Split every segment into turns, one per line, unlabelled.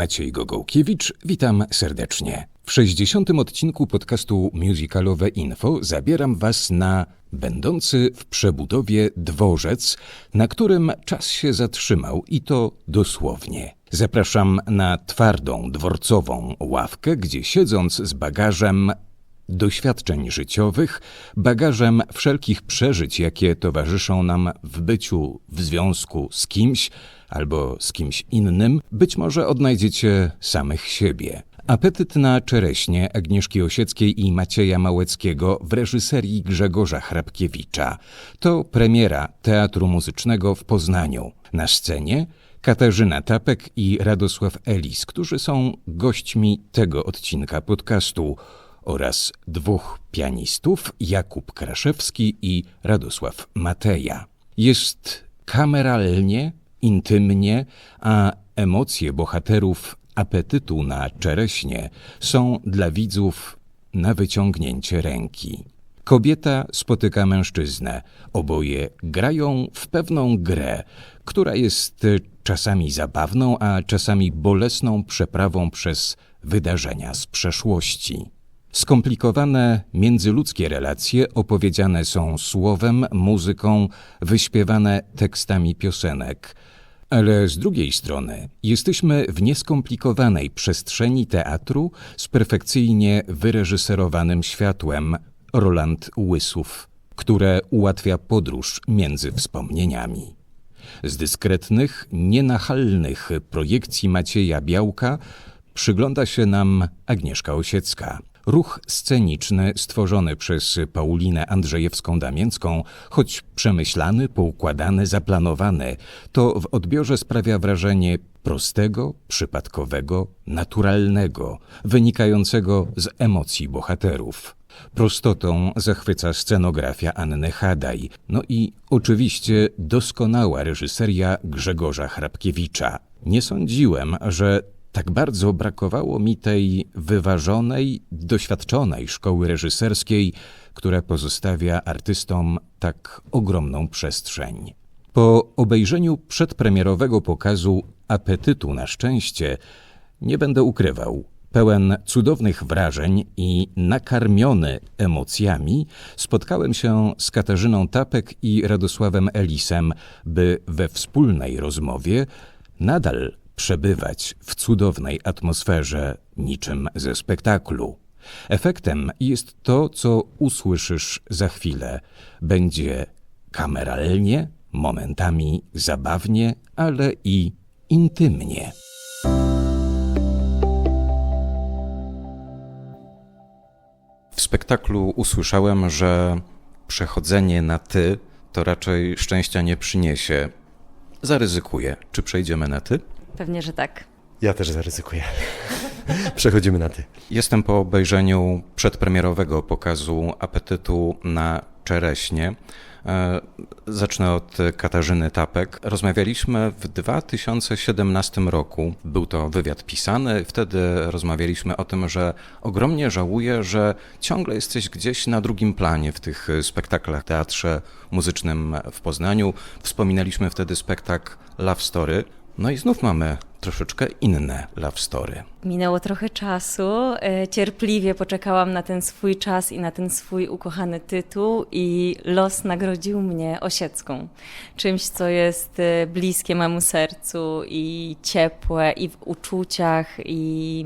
Maciej Gogołkiewicz, witam serdecznie. W 60. odcinku podcastu Musicalowe Info zabieram Was na będący w przebudowie dworzec, na którym czas się zatrzymał i to dosłownie. Zapraszam na twardą dworcową ławkę, gdzie siedząc z bagażem doświadczeń życiowych, bagażem wszelkich przeżyć, jakie towarzyszą nam w byciu w związku z kimś albo z kimś innym, być może odnajdziecie samych siebie. Apetyt na czereśnie Agnieszki Osieckiej i Macieja Małeckiego w reżyserii Grzegorza Hrabkiewicza to premiera Teatru Muzycznego w Poznaniu. Na scenie Katarzyna Tapek i Radosław Elis, którzy są gośćmi tego odcinka podcastu oraz dwóch pianistów, Jakub Kraszewski i Radosław Mateja. Jest kameralnie, intymnie, a emocje bohaterów apetytu na czereśnie są dla widzów na wyciągnięcie ręki. Kobieta spotyka mężczyznę. Oboje grają w pewną grę, która jest czasami zabawną, a czasami bolesną przeprawą przez wydarzenia z przeszłości. Skomplikowane międzyludzkie relacje opowiedziane są słowem, muzyką, wyśpiewane tekstami piosenek. Ale z drugiej strony jesteśmy w nieskomplikowanej przestrzeni teatru z perfekcyjnie wyreżyserowanym światłem Roland Łysów, które ułatwia podróż między wspomnieniami. Z dyskretnych, nienachalnych projekcji Macieja Białka przygląda się nam Agnieszka Osiecka – Ruch sceniczny stworzony przez Paulinę Andrzejewską-Damięcką, choć przemyślany, poukładany, zaplanowany, to w odbiorze sprawia wrażenie prostego, przypadkowego, naturalnego, wynikającego z emocji bohaterów. Prostotą zachwyca scenografia Anny Hadaj, no i oczywiście doskonała reżyseria Grzegorza Hrabkiewicza. Nie sądziłem, że tak bardzo brakowało mi tej wyważonej, doświadczonej szkoły reżyserskiej, która pozostawia artystom tak ogromną przestrzeń. Po obejrzeniu przedpremierowego pokazu Apetytu na szczęście nie będę ukrywał. Pełen cudownych wrażeń i nakarmiony emocjami, spotkałem się z Katarzyną Tapek i Radosławem Elisem, by we wspólnej rozmowie nadal przebywać w cudownej atmosferze, niczym ze spektaklu. Efektem jest to, co usłyszysz za chwilę. Będzie kameralnie, momentami zabawnie, ale i intymnie. W spektaklu usłyszałem, że przechodzenie na ty to raczej szczęścia nie przyniesie. Zaryzykuję. Czy przejdziemy na ty?
Pewnie, że tak.
Ja też zaryzykuję. Przechodzimy na ty.
Jestem po obejrzeniu przedpremierowego pokazu Apetytu na czereśnie. E, zacznę od Katarzyny Tapek. Rozmawialiśmy w 2017 roku. Był to wywiad pisany. Wtedy rozmawialiśmy o tym, że ogromnie żałuję, że ciągle jesteś gdzieś na drugim planie w tych spektaklach teatrze muzycznym w Poznaniu. Wspominaliśmy wtedy spektakl Love Story. No i znów mamy troszeczkę inne love story.
Minęło trochę czasu. E, cierpliwie poczekałam na ten swój czas i na ten swój ukochany tytuł, i los nagrodził mnie osiecką. Czymś, co jest e, bliskie memu sercu i ciepłe, i w uczuciach, i,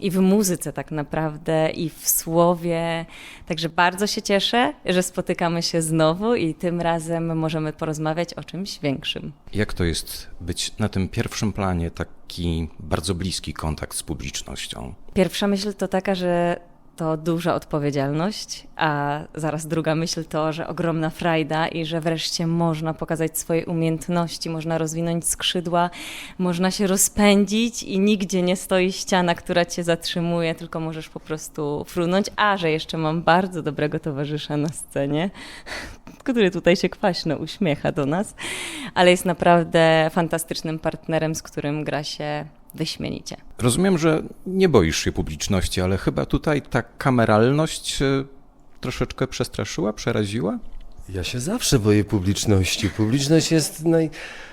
i w muzyce, tak naprawdę, i w słowie. Także bardzo się cieszę, że spotykamy się znowu i tym razem możemy porozmawiać o czymś większym.
Jak to jest być na tym pierwszym planie? Taki bardzo bliski kontakt z publicznością?
Pierwsza myśl to taka, że to duża odpowiedzialność, a zaraz druga myśl to, że ogromna frajda i że wreszcie można pokazać swoje umiejętności, można rozwinąć skrzydła, można się rozpędzić i nigdzie nie stoi ściana, która cię zatrzymuje, tylko możesz po prostu frunąć, a że jeszcze mam bardzo dobrego towarzysza na scenie, który tutaj się kwaśno uśmiecha do nas, ale jest naprawdę fantastycznym partnerem, z którym gra się wyśmienicie.
Rozumiem, że nie boisz się publiczności, ale chyba tutaj ta kameralność troszeczkę przestraszyła, przeraziła?
Ja się zawsze boję publiczności. Publiczność jest naj,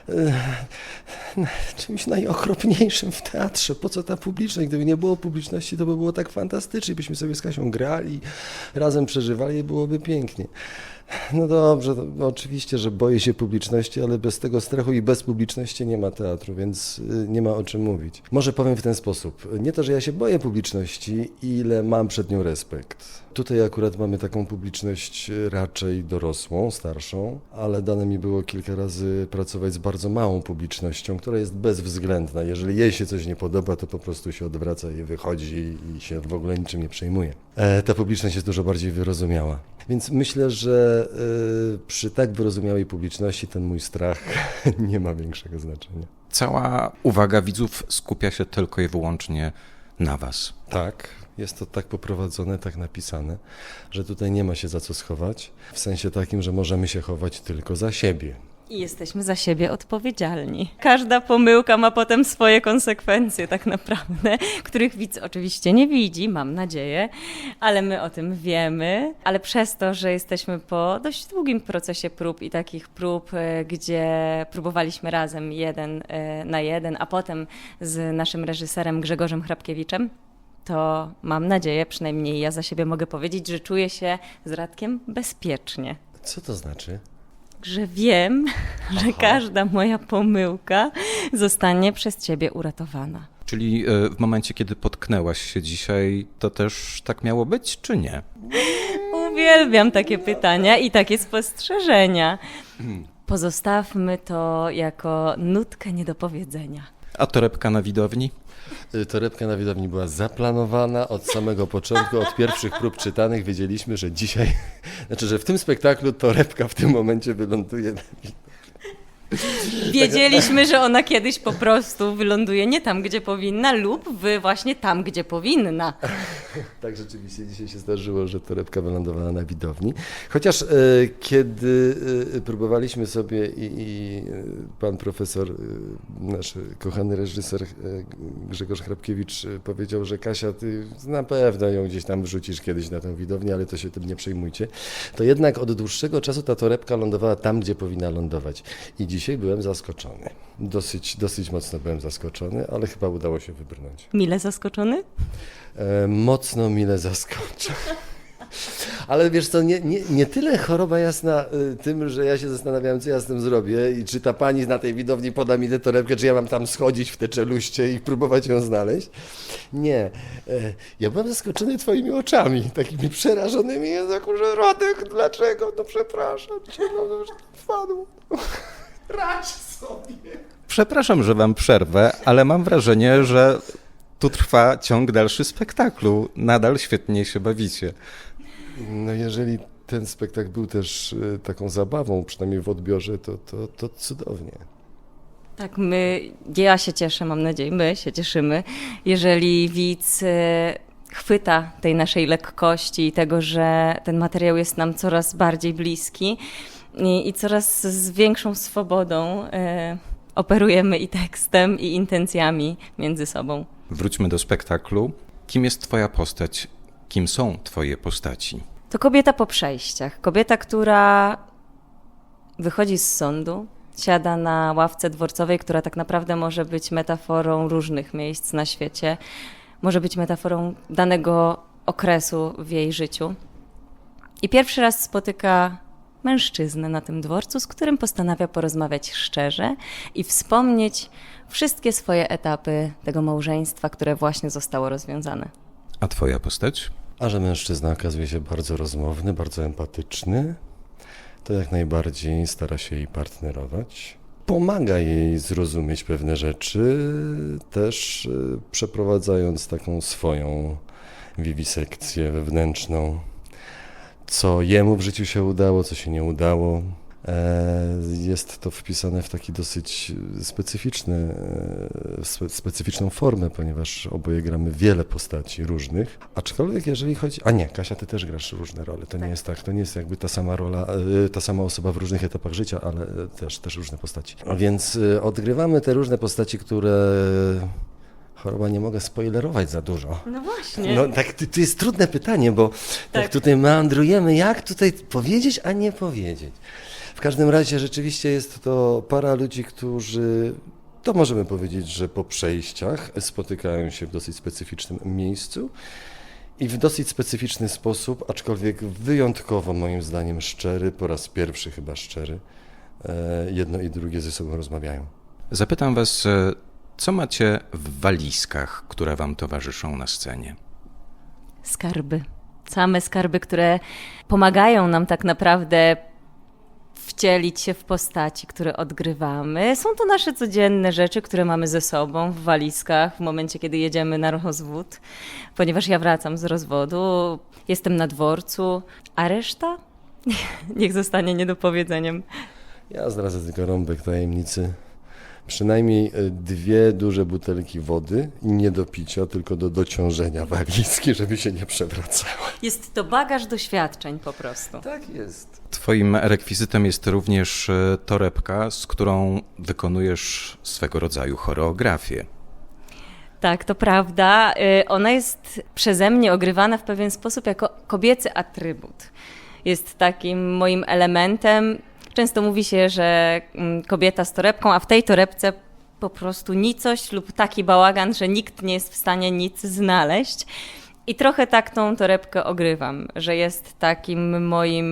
e, czymś najokropniejszym w teatrze. Po co ta publiczność? Gdyby nie było publiczności, to by było tak fantastycznie. Byśmy sobie z Kasią grali, razem przeżywali i byłoby pięknie. No dobrze, no oczywiście, że boję się publiczności, ale bez tego strachu i bez publiczności nie ma teatru, więc y, nie ma o czym mówić. Może powiem w ten sposób. Nie to, że ja się boję publiczności, ile mam przed nią respekt. Tutaj akurat mamy taką publiczność y, raczej dorosłą, starszą, ale dane mi było kilka razy pracować z bardzo małą publicznością, która jest bezwzględna. Jeżeli jej się coś nie podoba, to po prostu się odwraca i wychodzi i się w ogóle niczym nie przejmuje. E, ta publiczność jest dużo bardziej wyrozumiała. Więc myślę, że y, przy tak wyrozumiałej publiczności ten mój strach nie ma większego znaczenia.
Cała uwaga widzów skupia się tylko i wyłącznie na was.
Tak, jest to tak poprowadzone, tak napisane, że tutaj nie ma się za co schować, w sensie takim, że możemy się chować tylko za siebie.
I jesteśmy za siebie odpowiedzialni. Każda pomyłka ma potem swoje konsekwencje, tak naprawdę, których widz oczywiście nie widzi, mam nadzieję, ale my o tym wiemy. Ale przez to, że jesteśmy po dość długim procesie prób i takich prób, e, gdzie próbowaliśmy razem jeden e, na jeden, a potem z naszym reżyserem Grzegorzem Hrabkiewiczem, to mam nadzieję, przynajmniej ja za siebie mogę powiedzieć, że czuję się z Radkiem bezpiecznie
Co to znaczy?
Że wiem, że każda moja pomyłka zostanie przez ciebie uratowana.
Czyli e, w momencie, kiedy potknęłaś się dzisiaj, to też tak miało być, czy nie?
Uwielbiam takie pytania i takie spostrzeżenia. Pozostawmy to jako nutkę niedopowiedzenia.
A torebka na widowni?
Y, Torebka na widowni była zaplanowana od samego początku, od pierwszych prób czytanych. Wiedzieliśmy, że dzisiaj, znaczy, że w tym spektaklu torebka w tym momencie wyląduje.
Wiedzieliśmy, że ona kiedyś po prostu wyląduje nie tam, gdzie powinna, lub wy właśnie tam, gdzie powinna.
Tak rzeczywiście dzisiaj się zdarzyło, że torebka wylądowała na widowni. Chociaż e, kiedy e, próbowaliśmy sobie i, i e, pan profesor, nasz kochany reżyser Grzegorz Hrabkiewicz powiedział, że Kasia, ty na pewno ją gdzieś tam wrzucisz kiedyś na tę widownię, ale to się tym nie przejmujcie, to jednak od dłuższego czasu ta torebka lądowała tam, gdzie powinna lądować. I dzisiaj byłem zaskoczony. Dosyć, dosyć mocno byłem zaskoczony, ale chyba udało się wybrnąć.
Mile zaskoczony?
E, mocno mile zaskoczył. Ale wiesz co, nie, nie, nie tyle choroba jasna y, tym, że ja się zastanawiałem, co ja z tym zrobię i czy ta pani na tej widowni poda mi tę torebkę, czy ja mam tam schodzić w te czeluście i próbować ją znaleźć. Nie. E, ja byłem zaskoczony twoimi oczami, takimi przerażonymi. Ja że Rodek, dlaczego? No przepraszam cię, no, że wpadło. Radź sobie.
Przepraszam, że wam przerwę, ale mam wrażenie, że tu trwa ciąg dalszy spektaklu. Nadal świetnie się bawicie.
No jeżeli ten spektakl był też y, taką zabawą, przynajmniej w odbiorze, to, to, to cudownie.
Tak, my, ja się cieszę, mam nadzieję, my się cieszymy, jeżeli widz e, chwyta tej naszej lekkości i tego, że ten materiał jest nam coraz bardziej bliski i, i coraz z większą swobodą e, operujemy i tekstem, i intencjami między sobą.
Wróćmy do spektaklu. Kim jest twoja postać? Kim są twoje postaci?
To kobieta po przejściach. Kobieta, która wychodzi z sądu, siada na ławce dworcowej, która tak naprawdę może być metaforą różnych miejsc na świecie, może być metaforą danego okresu w jej życiu. I pierwszy raz spotyka mężczyznę na tym dworcu, z którym postanawia porozmawiać szczerze i wspomnieć wszystkie swoje etapy tego małżeństwa, które właśnie zostało rozwiązane.
A twoja postać?
A że mężczyzna okazuje się bardzo rozmowny, bardzo empatyczny, to jak najbardziej stara się jej partnerować. Pomaga jej zrozumieć pewne rzeczy, też y, przeprowadzając taką swoją wiwisekcję wewnętrzną. Co jemu w życiu się udało, co się nie udało. E, Jest to wpisane w taki dosyć specyficzny, e, spe, specyficzną formę, ponieważ oboje gramy wiele postaci różnych. Aczkolwiek jeżeli chodzi... A nie, Kasia, ty też grasz różne role. To nie jest tak, to nie jest jakby ta sama rola, e, ta sama osoba w różnych etapach życia, ale też, też różne postaci. A więc odgrywamy te różne postaci, które Choroba nie mogę spoilerować za dużo.
No właśnie.
No tak, to, to jest trudne pytanie, bo tak.
Tak.
tutaj meandrujemy, jak tutaj powiedzieć, a nie powiedzieć. W każdym razie rzeczywiście jest to para ludzi, którzy, to możemy powiedzieć, że po przejściach spotykają się w dosyć specyficznym miejscu i w dosyć specyficzny sposób, aczkolwiek wyjątkowo moim zdaniem szczery, po raz pierwszy chyba szczery, e, jedno i drugie ze sobą rozmawiają.
Zapytam was, e, co macie w walizkach, które wam towarzyszą na scenie?
Skarby. Same skarby, które pomagają nam tak naprawdę wcielić się w postaci, które odgrywamy. Są to nasze codzienne rzeczy, które mamy ze sobą w walizkach w momencie, kiedy jedziemy na rozwód, ponieważ ja wracam z rozwodu, jestem na dworcu, a reszta niech zostanie niedopowiedzeniem.
Ja zdradzę tylko rąbek tajemnicy. Przynajmniej e, dwie duże butelki wody i nie do picia, tylko do dociążenia walizki, żeby się nie przewracały.
Jest to bagaż doświadczeń po prostu.
Tak jest.
Twoim rekwizytem jest również e, torebka, z którą wykonujesz swego rodzaju choreografię.
Tak, to prawda. Y, Ona jest przeze mnie ogrywana w pewien sposób jako kobiecy atrybut. Jest takim moim elementem. Często mówi się, że mm, kobieta z torebką, a w tej torebce po prostu nicość lub taki bałagan, że nikt nie jest w stanie nic znaleźć. I trochę tak tą torebkę ogrywam, że jest takim moim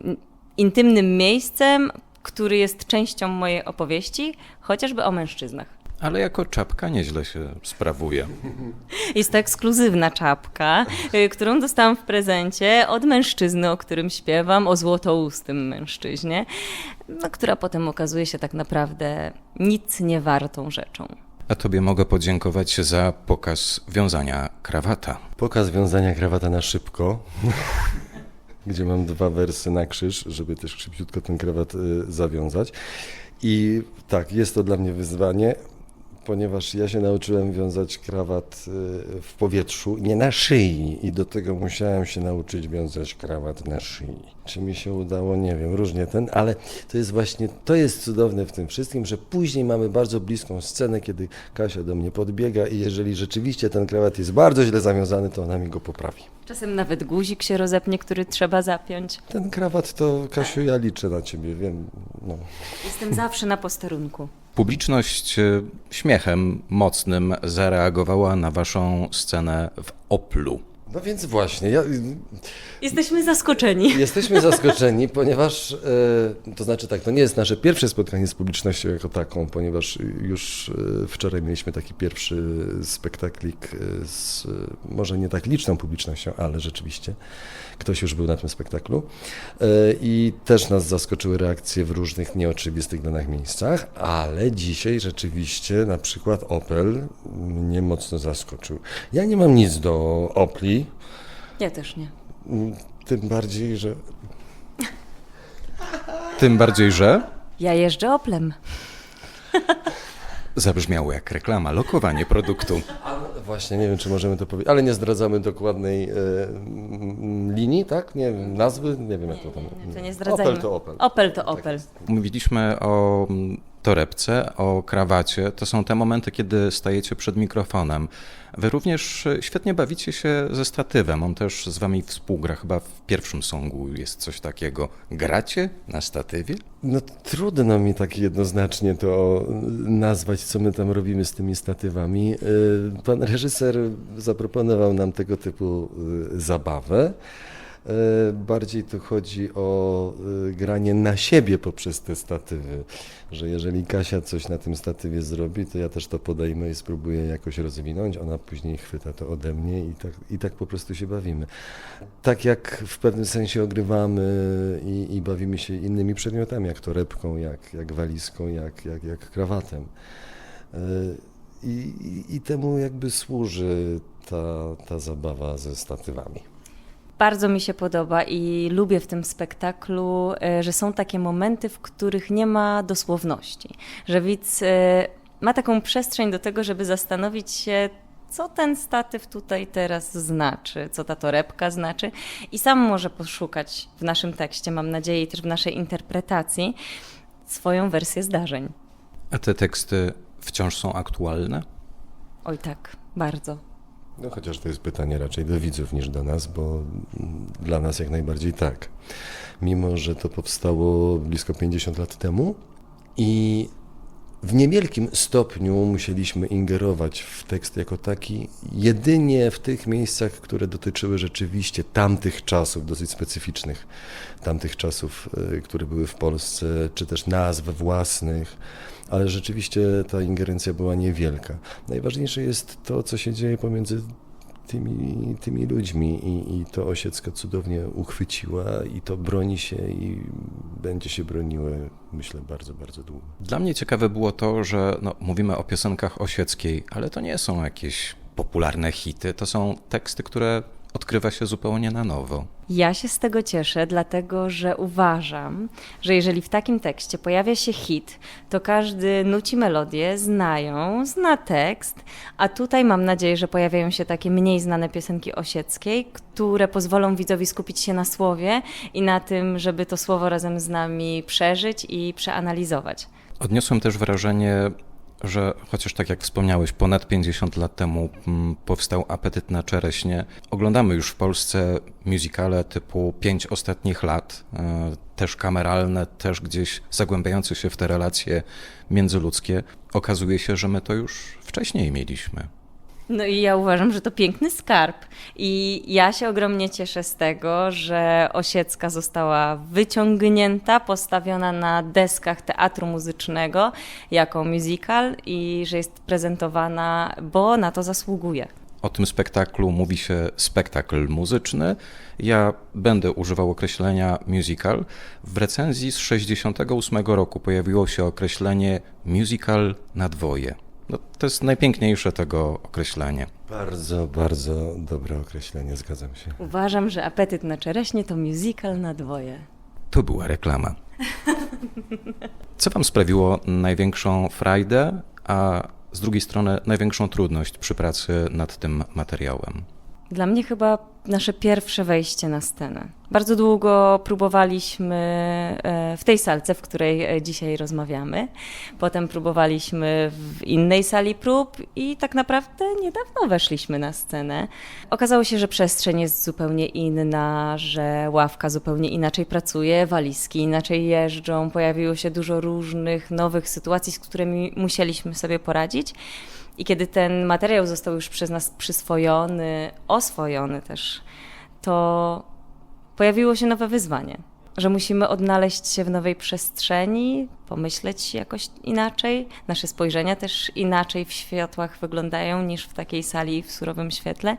mm, intymnym miejscem, który jest częścią mojej opowieści, chociażby o mężczyznach.
Ale jako czapka nieźle się sprawuje.
Jest to ekskluzywna czapka, y, którą dostałam w prezencie od mężczyzny, o którym śpiewam, o złotoustym mężczyźnie, no, która potem okazuje się tak naprawdę nic nie wartą rzeczą.
A tobie mogę podziękować za pokaz wiązania krawata.
Pokaz wiązania krawata na szybko, gdzie mam dwa wersy na krzyż, żeby też szybciutko ten krawat y, zawiązać. I tak, jest to dla mnie wyzwanie, ponieważ ja się nauczyłem wiązać krawat y, w powietrzu, nie na szyi. I do tego musiałem się nauczyć wiązać krawat na szyi. Czy mi się udało, nie wiem, różnie ten, ale to jest właśnie, to jest cudowne w tym wszystkim, że później mamy bardzo bliską scenę, kiedy Kasia do mnie podbiega i jeżeli rzeczywiście ten krawat jest bardzo źle zawiązany, to ona mi go poprawi.
Czasem nawet guzik się rozepnie, który trzeba zapiąć.
Ten krawat to, Kasiu, ja liczę na ciebie, wiem, no.
Jestem zawsze na posterunku.
Publiczność e, śmiechem mocnym zareagowała na waszą scenę w Oplu.
No więc właśnie, ja,
Jesteśmy zaskoczeni.
Jesteśmy zaskoczeni, ponieważ, e, to znaczy tak, to nie jest nasze pierwsze spotkanie z publicznością jako taką, ponieważ już e, wczoraj mieliśmy taki pierwszy spektaklik e, z może nie tak liczną publicznością, ale rzeczywiście ktoś już był na tym spektaklu e, i też nas zaskoczyły reakcje w różnych nieoczywistych nas miejscach, ale dzisiaj rzeczywiście na przykład Opel mnie mocno zaskoczył. Ja nie mam nic do Opli,
Ja też nie.
tym bardziej, że
Tym bardziej, że
Ja jeżdżę Oplem.
zabrzmiało jak reklama, lokowanie produktu.
Właśnie, nie wiem, czy możemy to powiedzieć, ale nie zdradzamy dokładnej e, linii, tak? Nie wiem, nazwy, nie wiem jak to tam.
To nie.
Opel to Opel.
Opel to
Tak
Opel.
jest.
Mówiliśmy o torebce, o krawacie. To są te momenty, kiedy stajecie przed mikrofonem. Wy również świetnie bawicie się ze statywem. On też z wami współgra. Chyba w pierwszym songu jest coś takiego. Gracie na statywie?
No trudno mi tak jednoznacznie to nazwać, co my tam robimy z tymi statywami. E, Pan reżyser zaproponował nam tego typu e, zabawę. E, Bardziej tu chodzi o e, granie na siebie poprzez te statywy, że jeżeli Kasia coś na tym statywie zrobi, to ja też to podejmę i spróbuję jakoś rozwinąć, ona później chwyta to ode mnie i tak, i tak po prostu się bawimy. Tak jak w pewnym sensie ogrywamy i, i bawimy się innymi przedmiotami, jak torebką, jak, jak walizką, jak, jak, jak krawatem. E, I, i, I temu jakby służy ta, ta zabawa ze statywami.
Bardzo mi się podoba i lubię w tym spektaklu, e, że są takie momenty, w których nie ma dosłowności. Że widz e, ma taką przestrzeń do tego, żeby zastanowić się, co ten statyw tutaj teraz znaczy, co ta torebka znaczy, i sam może poszukać w naszym tekście, mam nadzieję, i też w naszej interpretacji, swoją wersję zdarzeń.
A te teksty wciąż są aktualne?
Oj tak, bardzo.
No chociaż to jest pytanie raczej do widzów niż do nas, bo dla nas jak najbardziej tak. Mimo, że to powstało blisko 50 lat temu i w niewielkim stopniu musieliśmy ingerować w tekst jako taki, jedynie w tych miejscach, które dotyczyły rzeczywiście tamtych czasów, dosyć specyficznych, tamtych czasów, y, które były w Polsce, czy też nazw własnych, ale rzeczywiście ta ingerencja była niewielka. Najważniejsze jest to, co się dzieje pomiędzy tymi, tymi ludźmi i, i to Osiecka cudownie uchwyciła i to broni się i będzie się broniło, myślę, bardzo, bardzo długo.
Dla mnie ciekawe było to, że no, mówimy o piosenkach osieckiej, ale to nie są jakieś popularne hity, to są teksty, które odkrywa się zupełnie na nowo.
Ja się z tego cieszę, dlatego że uważam, że jeżeli w takim tekście pojawia się hit, to każdy nuci melodię, znają, zna tekst, a tutaj mam nadzieję, że pojawiają się takie mniej znane piosenki osieckiej, które pozwolą widzowi skupić się na słowie i na tym, żeby to słowo razem z nami przeżyć i przeanalizować.
Odniosłem też wrażenie, że chociaż tak jak wspomniałeś, ponad 50 lat temu mm, powstał Apetyt na czereśnie. Oglądamy już w Polsce muzykale typu Pięć ostatnich lat, e, też kameralne, też gdzieś zagłębiające się w te relacje międzyludzkie. Okazuje się, że my to już wcześniej mieliśmy.
No i ja uważam, że to piękny skarb. I ja się ogromnie cieszę z tego, że Osiecka została wyciągnięta, postawiona na deskach teatru muzycznego jako musical i że jest prezentowana, bo na to zasługuje.
O tym spektaklu mówi się spektakl muzyczny. Ja będę używał określenia musical. W recenzji z 68 roku pojawiło się określenie musical na dwoje. No, to jest najpiękniejsze tego określenie.
Bardzo, bardzo dobre określenie, zgadzam się.
Uważam, że Apetyt na czereśnie to musical na dwoje.
To była reklama. Co Wam sprawiło największą frajdę, a z drugiej strony największą trudność przy pracy nad tym materiałem?
Dla mnie chyba nasze pierwsze wejście na scenę. Bardzo długo próbowaliśmy e, w tej salce, w której e, dzisiaj rozmawiamy. Potem próbowaliśmy w innej sali prób i tak naprawdę niedawno weszliśmy na scenę. Okazało się, że przestrzeń jest zupełnie inna, że ławka zupełnie inaczej pracuje, walizki inaczej jeżdżą, pojawiło się dużo różnych nowych sytuacji, z którymi musieliśmy sobie poradzić. I kiedy ten materiał został już przez nas przyswojony, oswojony też, to pojawiło się nowe wyzwanie, że musimy odnaleźć się w nowej przestrzeni, pomyśleć jakoś inaczej. Nasze spojrzenia też inaczej w światłach wyglądają niż w takiej sali w surowym świetle.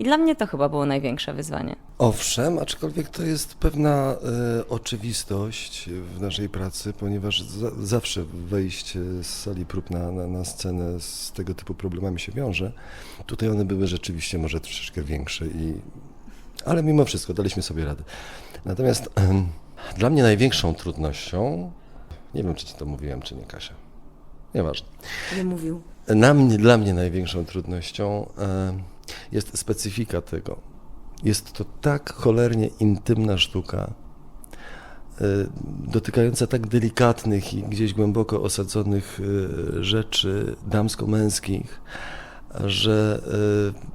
I dla mnie to chyba było największe wyzwanie.
Owszem, aczkolwiek to jest pewna e, oczywistość w naszej pracy, ponieważ za, zawsze wejście z sali prób na, na, na scenę z tego typu problemami się wiąże. Tutaj one były rzeczywiście może troszeczkę większe, i, ale mimo wszystko daliśmy sobie radę. Natomiast em, dla mnie największą trudnością, nie wiem czy ci to mówiłem, czy nie Kasia, nieważne.
Nie mówił.
Na mnie, dla mnie największą trudnością e, jest specyfika tego. Jest to tak cholernie intymna sztuka, e, dotykająca tak delikatnych i gdzieś głęboko osadzonych e, rzeczy damsko-męskich, że e,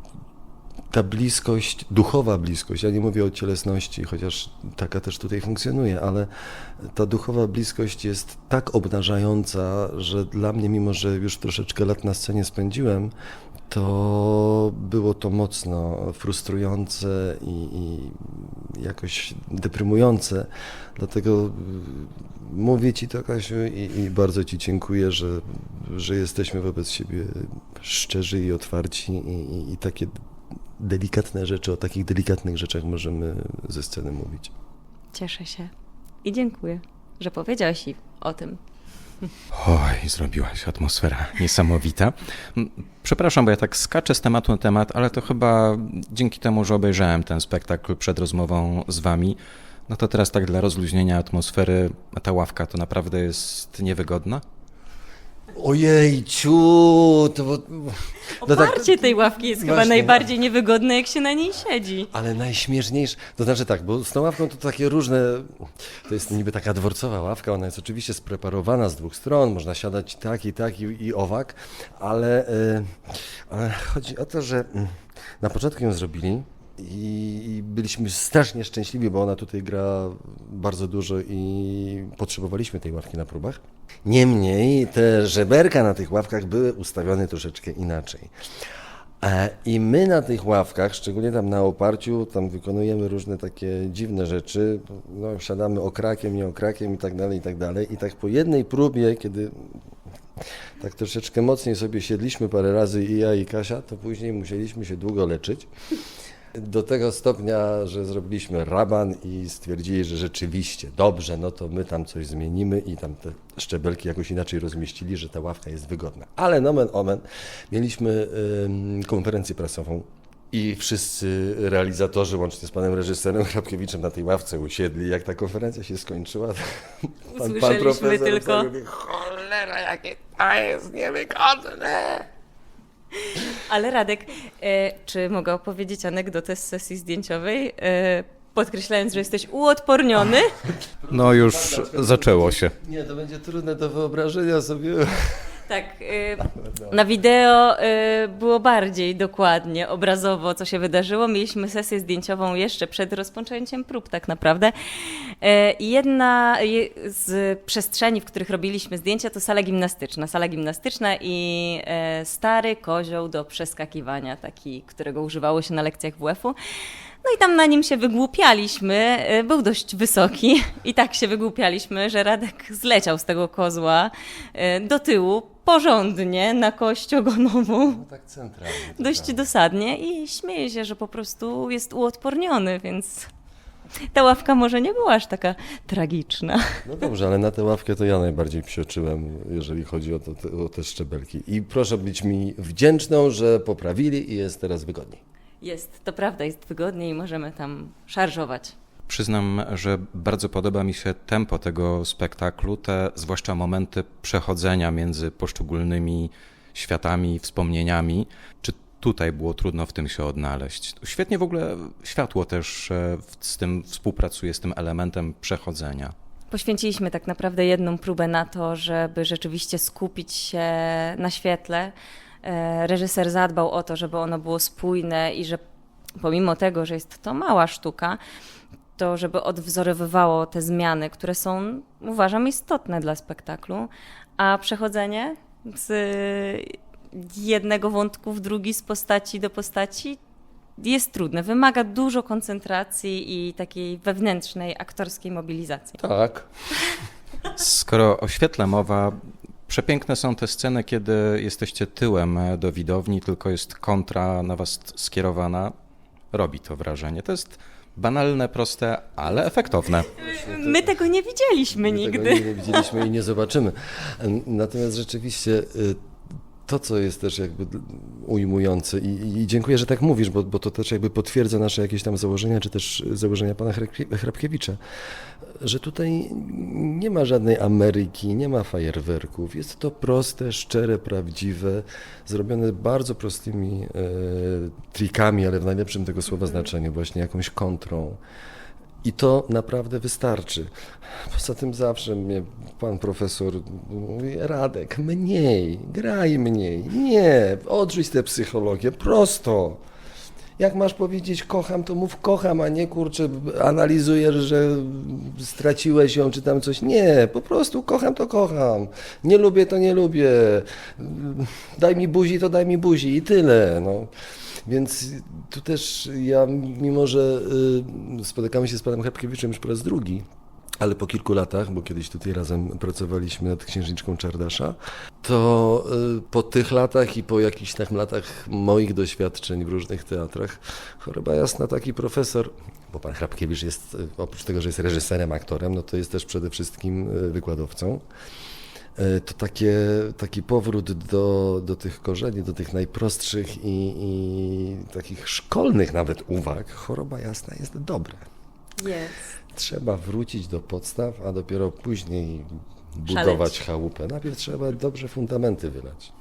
ta bliskość, duchowa bliskość, ja nie mówię o cielesności, chociaż taka też tutaj funkcjonuje, ale ta duchowa bliskość jest tak obnażająca, że dla mnie, mimo że już troszeczkę lat na scenie spędziłem, to było to mocno frustrujące i, i jakoś deprymujące. Dlatego y, mówię Ci to, Kasiu, i, i bardzo Ci dziękuję, że, że jesteśmy wobec siebie szczerzy i otwarci i, i, takie delikatne rzeczy, o takich delikatnych rzeczach możemy ze sceny mówić.
Cieszę się i dziękuję, że powiedziałeś o tym.
Oj, zrobiłaś atmosfera niesamowita. Przepraszam, bo ja tak skaczę z tematu na temat, ale to chyba dzięki temu, że obejrzałem ten spektakl przed rozmową z wami, no to teraz tak dla rozluźnienia atmosfery ta ławka to naprawdę jest niewygodna?
Ojejciu, to... bo- no tak-
Oparcie tej ławki jest chyba
Właśnie.
najbardziej niewygodne, jak się na niej siedzi.
Ale najśmieszniejsze, to znaczy tak, bo z tą ławką to takie różne, to jest niby taka dworcowa ławka, ona jest oczywiście spreparowana z dwóch stron, można siadać tak i tak i, i owak, ale, e, ale chodzi o to, że mm, na początku ją zrobili i, i byliśmy strasznie szczęśliwi, bo ona tutaj gra bardzo dużo i potrzebowaliśmy tej ławki na próbach. Niemniej te żeberka na tych ławkach były ustawione troszeczkę inaczej. E, I my na tych ławkach, szczególnie tam na oparciu, tam wykonujemy różne takie dziwne rzeczy. No, siadamy okrakiem, nie okrakiem i tak dalej, i tak dalej. I tak po jednej próbie, kiedy tak troszeczkę mocniej sobie siedliśmy parę razy i ja i Kasia, to później musieliśmy się długo leczyć. Do tego stopnia, że zrobiliśmy raban i stwierdzili, że rzeczywiście dobrze, no to my tam coś zmienimy i tam te szczebelki jakoś inaczej rozmieścili, że ta ławka jest wygodna. Ale nomen omen, mieliśmy konferencję prasową i wszyscy realizatorzy, łącznie z panem reżyserem Hrabkiewiczem na tej ławce usiedli. Jak ta konferencja się skończyła, pan,
Usłyszeliśmy tylko-
mówi, cholera, jakie to jest niewygodne.
Ale Radek, e, czy mogę opowiedzieć anegdotę z sesji zdjęciowej? E, podkreślając, że jesteś uodporniony.
No już zaczęło się.
Nie, to będzie trudne do wyobrażenia sobie.
Tak, y, na wideo y, było bardziej dokładnie, obrazowo, co się wydarzyło. Mieliśmy sesję zdjęciową jeszcze przed rozpoczęciem prób, tak naprawdę. Y, I jedna je- z przestrzeni, w których robiliśmy zdjęcia, to sala gimnastyczna. Sala gimnastyczna i stary kozioł do przeskakiwania, taki, którego używało się na lekcjach WF-u. No i tam na nim się wygłupialiśmy. Y, Był dość wysoki i tak się wygłupialiśmy, że Radek zleciał z tego kozła y, do tyłu porządnie na kość ogonową.
No tak centralnie.
Dość
prawda.
dosadnie i śmieje się, że po prostu jest uodporniony, więc ta ławka może nie była aż taka tragiczna.
No dobrze, ale na tę ławkę to ja najbardziej psioczyłem, jeżeli chodzi o, to, o te szczebelki. I proszę być mi wdzięczną, że poprawili i jest teraz wygodniej.
Jest, to prawda, jest wygodnie i możemy tam szarżować.
Przyznam, że bardzo podoba mi się tempo tego spektaklu, te zwłaszcza momenty przechodzenia między poszczególnymi światami, wspomnieniami. Czy tutaj było trudno w tym się odnaleźć? Świetnie w ogóle światło też e, z tym współpracuje, z tym elementem przechodzenia.
Poświęciliśmy tak naprawdę jedną próbę na to, żeby rzeczywiście skupić się na świetle. E, Reżyser zadbał o to, żeby ono było spójne i że pomimo tego, że jest to mała sztuka, to żeby odwzorowywało te zmiany, które są, uważam, istotne dla spektaklu, a przechodzenie z jednego wątku w drugi, z postaci do postaci jest trudne. Wymaga dużo koncentracji i takiej wewnętrznej aktorskiej mobilizacji.
Tak.
Skoro o świetle mowa, przepiękne są te sceny, kiedy jesteście tyłem do widowni, tylko jest kontra na was skierowana. Robi to wrażenie. To jest banalne, proste, ale efektowne.
My tego nie widzieliśmy
My
nigdy.
Tego nie widzieliśmy i nie zobaczymy. Natomiast rzeczywiście y, to, co jest też jakby ujmujące i, i dziękuję, że tak mówisz, bo, bo to też jakby potwierdza nasze jakieś tam założenia, czy też założenia pana Hrabkie- Hrabkiewicza, że tutaj nie ma żadnej Ameryki, nie ma fajerwerków. Jest to proste, szczere, prawdziwe, zrobione bardzo prostymi e, trikami, ale w najlepszym tego słowa znaczeniu, właśnie jakąś kontrą. I to naprawdę wystarczy. Poza tym zawsze mnie pan profesor mówi, Radek, mniej, graj mniej. Nie, odrzuć tę psychologię, prosto. Jak masz powiedzieć kocham, to mów kocham, a nie kurczę, analizujesz, że straciłeś ją czy tam coś. Nie, po prostu kocham, to kocham. Nie lubię, to nie lubię. Daj mi buzi, to daj mi buzi i tyle. No. Więc tu też ja, mimo że y, spotykamy się z panem Hrabkiewiczem już po raz drugi, ale po kilku latach, bo kiedyś tutaj razem pracowaliśmy nad Księżniczką Czardasza, to y, po tych latach i po jakichś tam latach moich doświadczeń w różnych teatrach, choroba jasna, taki profesor, bo pan Hrabkiewicz jest, y, oprócz tego, że jest reżyserem, aktorem, no to jest też przede wszystkim wykładowcą. E, to takie, taki powrót do, do tych korzeni, do tych najprostszych i, i takich szkolnych nawet uwag, choroba jasna jest dobre.
Jest.
Trzeba wrócić do podstaw, a dopiero później budować chałupę. Najpierw trzeba dobrze fundamenty wylać.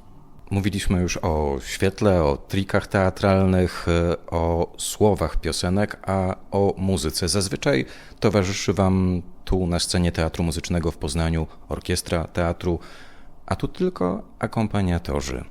Mówiliśmy już o świetle, o trikach teatralnych, e, o słowach piosenek, a o muzyce. Zazwyczaj towarzyszy Wam tu na scenie Teatru Muzycznego w Poznaniu orkiestra teatru, a tu tylko akompaniatorzy.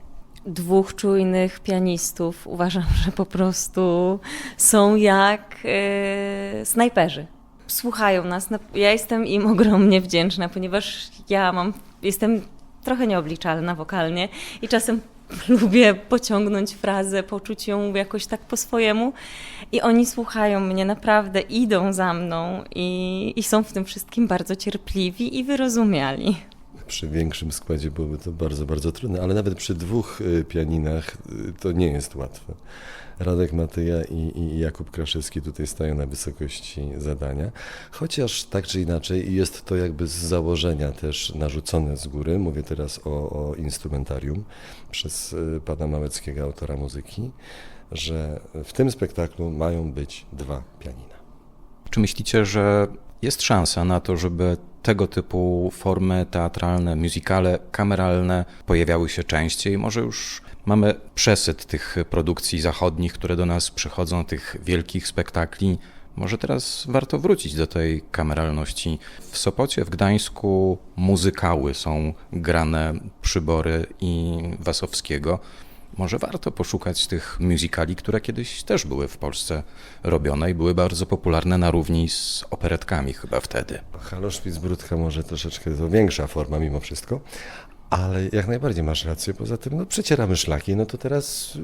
Dwóch czujnych pianistów uważam, że po prostu są jak e, snajperzy. Słuchają nas. Na- Ja jestem im ogromnie wdzięczna, ponieważ ja mam, jestem trochę nieobliczalna wokalnie i czasem lubię pociągnąć frazę, poczuć ją jakoś tak po swojemu. I oni słuchają mnie naprawdę, idą za mną i, i są w tym wszystkim bardzo cierpliwi i wyrozumiali.
Przy większym składzie byłoby to bardzo, bardzo trudne, ale nawet przy dwóch y, pianinach y, to nie jest łatwe. Radek Matyja i, i Jakub Kraszewski tutaj stają na wysokości zadania, chociaż tak czy inaczej jest to jakby z założenia też narzucone z góry. Mówię teraz o, o instrumentarium przez y, pana Małeckiego, autora muzyki, że w tym spektaklu mają być dwa pianina.
Czy myślicie, że jest szansa na to, żeby tego typu formy teatralne, muzykale, kameralne pojawiały się częściej? Może już mamy przesyt tych produkcji zachodnich, które do nas przychodzą, tych wielkich spektakli. Może teraz warto wrócić do tej kameralności. W Sopocie, w Gdańsku muzykały są grane przybory i Wasowskiego. Może warto poszukać tych musicali, które kiedyś też były w Polsce robione i były bardzo popularne na równi z operetkami chyba wtedy.
Halo Spicbrudka może troszeczkę to większa forma mimo wszystko, ale jak najbardziej masz rację. Poza tym no, przecieramy szlaki, no to teraz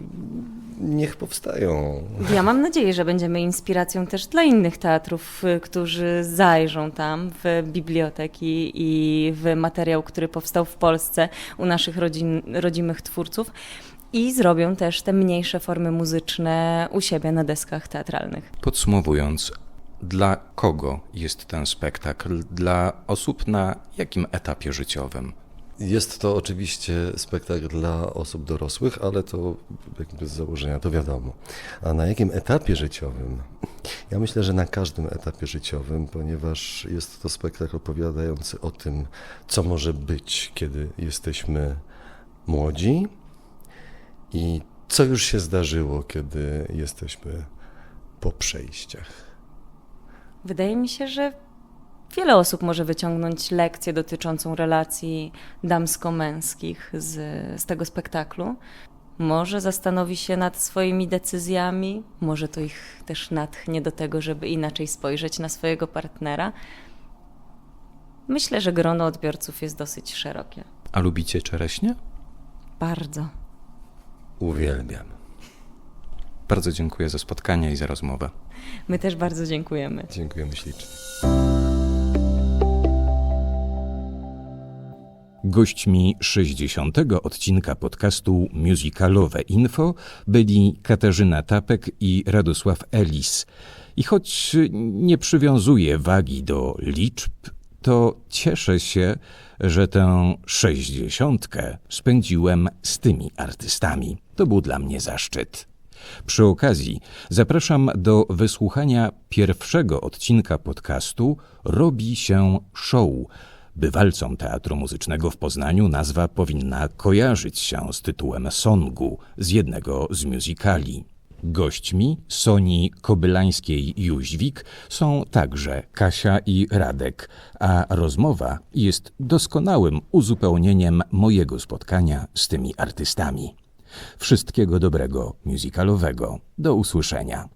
niech powstają.
Ja mam nadzieję, że będziemy inspiracją też dla innych teatrów, którzy zajrzą tam w biblioteki i w materiał, który powstał w Polsce u naszych rodzin, rodzimych twórców i zrobią też te mniejsze formy muzyczne u siebie na deskach teatralnych.
Podsumowując, dla kogo jest ten spektakl? Dla osób na jakim etapie życiowym?
Jest to oczywiście spektakl dla osób dorosłych, ale to jakby z założenia to wiadomo. A na jakim etapie życiowym? Ja myślę, że na każdym etapie życiowym, ponieważ jest to spektakl opowiadający o tym, co może być, kiedy jesteśmy młodzi i co już się zdarzyło, kiedy jesteśmy po przejściach.
Wydaje mi się, że wiele osób może wyciągnąć lekcję dotyczącą relacji damsko-męskich z, z tego spektaklu. Może zastanowi się nad swoimi decyzjami, może to ich też natchnie do tego, żeby inaczej spojrzeć na swojego partnera. Myślę, że grono odbiorców jest dosyć szerokie.
A lubicie czereśnie?
Bardzo.
Uwielbiam.
Bardzo dziękuję za spotkanie i za rozmowę.
My też bardzo dziękujemy.
Dziękujemy ślicznie.
Gośćmi 60. odcinka podcastu Musicalowe Info byli Katarzyna Tapek i Radosław Elis. I choć nie przywiązuję wagi do liczb, to cieszę się, że tę sześćdziesiątkę spędziłem z tymi artystami. To był dla mnie zaszczyt. Przy okazji zapraszam do wysłuchania pierwszego odcinka podcastu Robi się show. Bywalcom Teatru Muzycznego w Poznaniu nazwa powinna kojarzyć się z tytułem songu z jednego z musicali. Gośćmi Soni Kobylańskiej-Jóźwik są także Kasia i Radek, a rozmowa jest doskonałym uzupełnieniem mojego spotkania z tymi artystami. Wszystkiego dobrego musicalowego. Do usłyszenia.